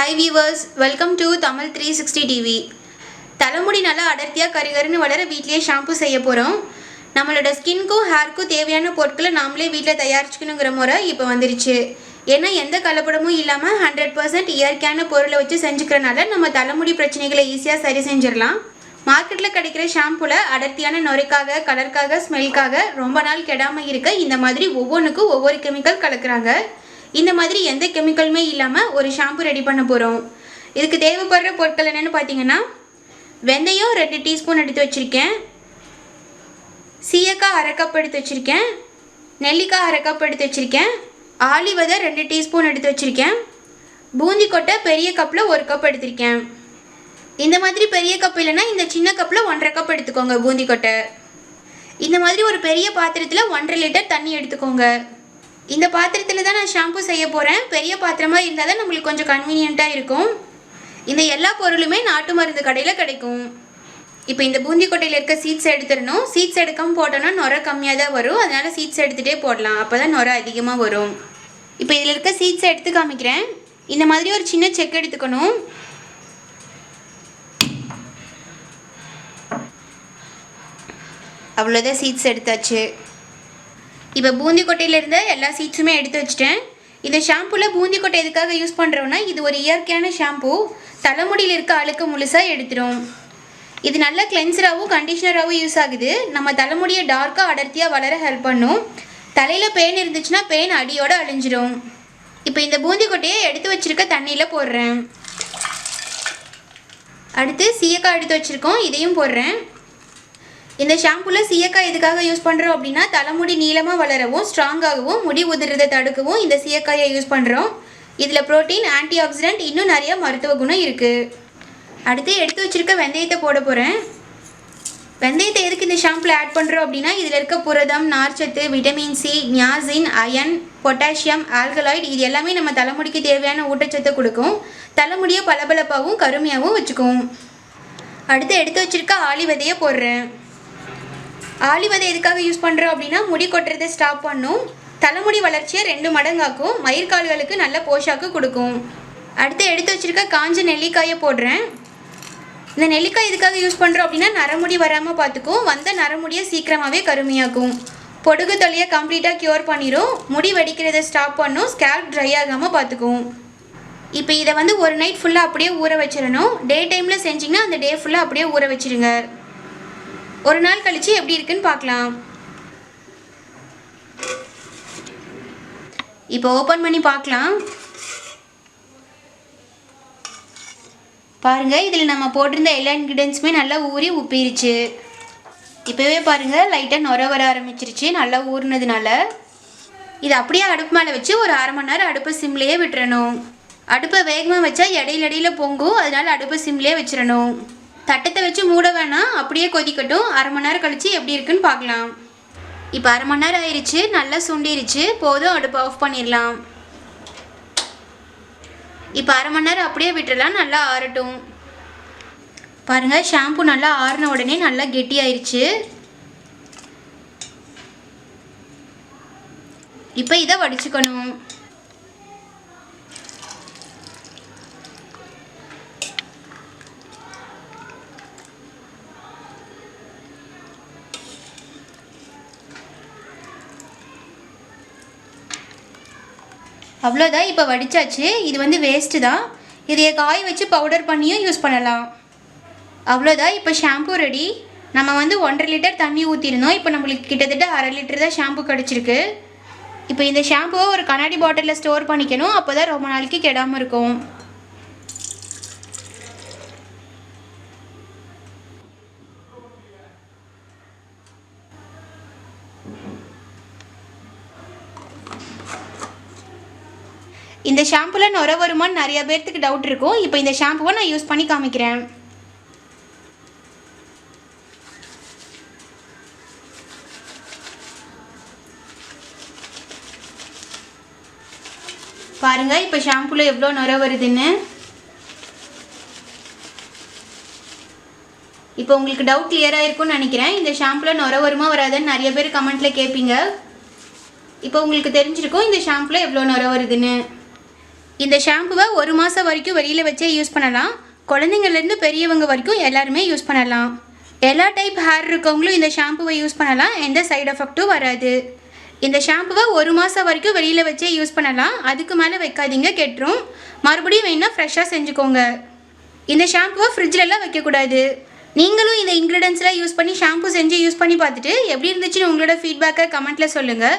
Hi viewers welcome to Tamil three sixty TV தலைமுடி நல்லா அடர்த்தியாக கருகருன்னு வளர வீட்லேயே ஷாம்பு செய்ய போகிறோம் நம்மளோட ஸ்கின்க்கும் ஹேர்க்கும் தேவையான பொருட்களை நாமளே வீட்டில் தயாரிச்சுக்கணுங்கிற முறை இப்போ வந்துருச்சு. ஏன்னா எந்த கலப்படமும் இல்லாமல் ஹண்ட்ரட் பர்சன்ட் இயற்கையான பொருளை வச்சு செஞ்சுக்கிறனால நம்ம தலைமுடி பிரச்சனைகளை ஈஸியாக சரி செஞ்சிடலாம். மார்க்கெட்டில் கிடைக்கிற ஷாம்புல அடர்த்தியான நுரைக்காக கலருக்காக ஸ்மெல்க்காக ரொம்ப நாள் கெடாமல் இருக்க இந்த மாதிரி ஒவ்வொன்றுக்கும் ஒவ்வொரு கெமிக்கல் கலக்குறாங்க. இந்த மாதிரி எந்த கெமிக்கலுமே இல்லாமல் ஒரு ஷாம்பு ரெடி பண்ண போகிறோம் இதுக்கு தேவைப்படுற பொருட்கள் என்னென்னு பார்த்தீங்கன்னா வெந்தயம் ரெண்டு டீஸ்பூன் எடுத்து வச்சுருக்கேன். சீயக்காய் அரை கப் எடுத்து வச்சுருக்கேன். நெல்லிக்காய் அரை கப் எடுத்து வச்சுருக்கேன். ஆலிவதை ரெண்டு டீஸ்பூன் எடுத்து வச்சுருக்கேன். பூந்தி கொட்டை பெரிய கப்பில் ஒரு கப் எடுத்திருக்கேன். இந்த மாதிரி பெரிய கப் இல்லைன்னா இந்த சின்ன கப்பில் ஒன்றரை கப் எடுத்துக்கோங்க பூந்தி கொட்டை. இந்த மாதிரி ஒரு பெரிய பாத்திரத்தில் ஒன்றரை லிட்டர் தண்ணி எடுத்துக்கோங்க. இந்த பாத்திரத்தில் தான் நான் ஷாம்பு செய்ய போகிறேன் பெரிய பாத்திரமாக இருந்தால் தான் நம்மளுக்கு கொஞ்சம் கன்வீனியண்ட்டாக இருக்கும். இந்த எல்லா பொருளுமே நாட்டு மருந்து கடையில் கிடைக்கும். இப்போ இந்த பூந்தி கொட்டையில் இருக்க சீட்ஸ் எடுத்துடணும். சீட்ஸ் எடுக்காமல் போட்டோன்னா நுர கம்மியாக தான் வரும். அதனால் சீட்ஸ் எடுத்துகிட்டே போடலாம். அப்போ தான் நுரை அதிகமாக வரும். இப்போ இதில் இருக்க சீட்ஸை எடுத்து காமிக்கிறேன். இந்த மாதிரி ஒரு சின்ன செக் எடுத்துக்கணும். அவ்வளோதான் சீட்ஸ் எடுத்தாச்சு. இப்போ பூந்தி கொட்டையிலேருந்து எல்லா சீட்ஸுமே எடுத்து வச்சிட்டேன். இந்த ஷாம்புவில் பூந்தி கொட்டை எதுக்காக யூஸ் பண்ணுறோன்னா இது ஒரு இயற்கையான ஷாம்பு தலைமுடியில் இருக்க அழுக்கு முழுசாக எடுத்துரும். இது நல்ல கிளென்சராகவும் கண்டிஷனராகவும் யூஸ் ஆகுது. நம்ம தலைமுடியை டார்க்காக அடர்த்தியாக வளர ஹெல்ப் பண்ணும். தலையில் பெயின் இருந்துச்சுன்னா பெயின் அடியோடு அழிஞ்சிரும். இப்போ இந்த பூந்தி கொட்டையை எடுத்து வச்சிருக்க தண்ணியில் போடுறேன். அடுத்து சீயக்காய் எடுத்து வச்சுருக்கோம் இதையும் போடுறேன். இந்த ஷாம்புல சீயக்காய் எதுக்காக யூஸ் பண்ணுறோம் அப்படின்னா தலைமுடி நீளமாக வளரவும் ஸ்ட்ராங்காகவும் முடி உதிர்றதை தடுக்கவும் இந்த சீயக்காயை யூஸ் பண்ணுறோம் இதில் புரோட்டீன் ஆன்டி ஆக்சிடென்ட் இன்னும் நிறைய மருத்துவ குணம் இருக்குது அடுத்து எடுத்து வச்சிருக்க வெந்தயத்தை போட போகிறேன் வெந்தயத்தை எதுக்கு இந்த ஷாம்பில் ஆட் பண்ணுறோம் அப்படின்னா இதில் இருக்க புரதம் நார்ச்சத்து vitamin C niacin iron potassium alkaloid இது எல்லாமே நம்ம தலைமுடிக்கு தேவையான ஊட்டச்சத்தை கொடுக்கும். தலைமுடியை பளபளப்பாகவும் கருமையாகவும் வச்சுக்கும். அடுத்து எடுத்து வச்சிருக்க ஆளி விதையை போடுறேன். ஆளி எதுக்காக யூஸ் பண்ணுறோம் அப்படின்னா முடி கொட்டுறதை ஸ்டாப் பண்ணும். தலைமுடி வளர்ச்சியை ரெண்டு மடங்காக்கும். மயிர்கால்களுக்கு நல்ல போஷாக்கு கொடுக்கும். அடுத்து எடுத்து வச்சிருக்க காஞ்ச நெல்லிக்காயை போடுறேன். இந்த நெல்லிக்காய் எதுக்காக யூஸ் பண்ணுறோம் அப்படின்னா நரமுடி வராமல் பார்த்துக்கும் வந்த நரமுடியை சீக்கிரமாகவே கருமையாக்கும். பொடுகு தொலையை கம்ப்ளீட்டாக க்யூர் பண்ணிடும் முடி வெடிக்கிறத ஸ்டாப் பண்ணும். ஸ்கேல்ப் ட்ரை ஆகாமல் பார்த்துக்கும் இப்போ இதை வந்து ஒரு நைட் ஃபுல்லாக அப்படியே ஊற வச்சிடணும். டே டைமில் செஞ்சிங்கன்னா அந்த டே ஃபுல்லாக அப்படியே ஊற வச்சிருங்க ஒரு நாள் கழித்து எப்படி இருக்குன்னு பார்க்கலாம். இப்போ ஓப்பன் பண்ணி பார்க்கலாம். பாருங்கள் இதில் நம்ம போட்டிருந்த எல்லா இன்க்ரீடியன்ஸுமே நல்லா ஊறி உப்பிருச்சு. இப்போவே பாருங்கள் லைட்டாக நுர வர ஆரம்பிச்சிருச்சு நல்லா ஊறினதுனால. இது அப்படியே அடுப்பு மேலே வச்சு ஒரு அரை மணி நேரம் அடுப்பை சிம்லேயே விட்டுறணும். அடுப்பை வேகமாக வச்சா இடையில இடையில பொங்கும் அதனால அடுப்பை சிம்லேயே வச்சிடணும். தட்டத்தை வச்சு மூட வேணாம். அப்படியே கொதிக்கட்டும். அரை மணி நேரம் கழிச்சு எப்படி இருக்குன்னு பார்க்கலாம். இப்போ அரை மணி நேரம் ஆயிடுச்சு நல்லா சுண்டிருச்சு. போதும் அடுப்பு ஆஃப் பண்ணிடலாம். இப்போ அரை மணி நேரம் அப்படியே விட்டுடலாம். நல்லா ஆறட்டும். பாருங்கள் ஷாம்பு நல்லா ஆறின உடனே நல்லா கெட்டியாயிருச்சு இப்போ இதை வடிச்சுக்கணும். அவ்வளோதான் இப்போ வடிச்சாச்சு. இது வந்து வேஸ்ட்டு தான். இதையை காய வச்சு பவுடர் பண்ணியும் யூஸ் பண்ணலாம். அவ்வளோதான் இப்போ ஷாம்பு ரெடி நம்ம வந்து ஒன்றரை லிட்டர் தண்ணி ஊற்றிருந்தோம் இப்போ நம்மளுக்கு கிட்டத்தட்ட அரை லிட்டர் தான் ஷாம்பு கிடச்சிருக்கு. இப்போ இந்த ஷாம்புவை ஒரு கண்ணாடி பாட்டிலில் ஸ்டோர் பண்ணிக்கணும். அப்போ தான் ரொம்ப நாளைக்கு கெடாமல் இருக்கும். இந்த ஷாம்புல நுர வருமான்னு நிறைய பேர்த்துக்கு டவுட் இருக்கும். இப்போ இந்த ஷாம்புவை நான் யூஸ் பண்ணி காமிக்கிறேன். பாருங்க இப்போ ஷாம்புல எவ்வளோ நுர வருதுன்னு. இப்போ உங்களுக்கு டவுட் கிளியராக இருக்கும்னு நினைக்கிறேன். இந்த ஷாம்புல நுர வருமா வராதுன்னு நிறைய பேர் கமெண்ட்டில் கேட்பீங்க இப்போ உங்களுக்கு தெரிஞ்சிருக்கும் இந்த ஷாம்புல எவ்வளோ நுர வருதுன்னு. இந்த ஷாம்புவை ஒரு மாதம் வரைக்கும் வெளியில் வச்சே யூஸ் பண்ணலாம். குழந்தைங்கள்லேருந்து பெரியவங்க வரைக்கும் எல்லாருமே யூஸ் பண்ணலாம். எல்லா டைப் ஹேர் இருக்கவங்களும் இந்த ஷாம்புவை யூஸ் பண்ணலாம். எந்த சைடு எஃபெக்ட்டும் வராது. இந்த ஷாம்புவை ஒரு மாதம் வரைக்கும் வெளியில் வச்சே யூஸ் பண்ணலாம். அதுக்கு மேலே வைக்காதீங்க கெட்டுரும். மறுபடியும் வேணால் ஃப்ரெஷ்ஷாக செஞ்சுக்கோங்க. இந்த ஷாம்புவை ஃப்ரிட்ஜிலலாம் வைக்கக்கூடாது. நீங்களும் இந்த இன்க்ரீடியன்ஸ்லாம் யூஸ் பண்ணி ஷாம்பு செஞ்சு யூஸ் பண்ணி பார்த்துட்டு எப்படி இருந்துச்சுன்னு உங்களோட ஃபீட்பேக்கை கமெண்ட்டில் சொல்லுங்கள்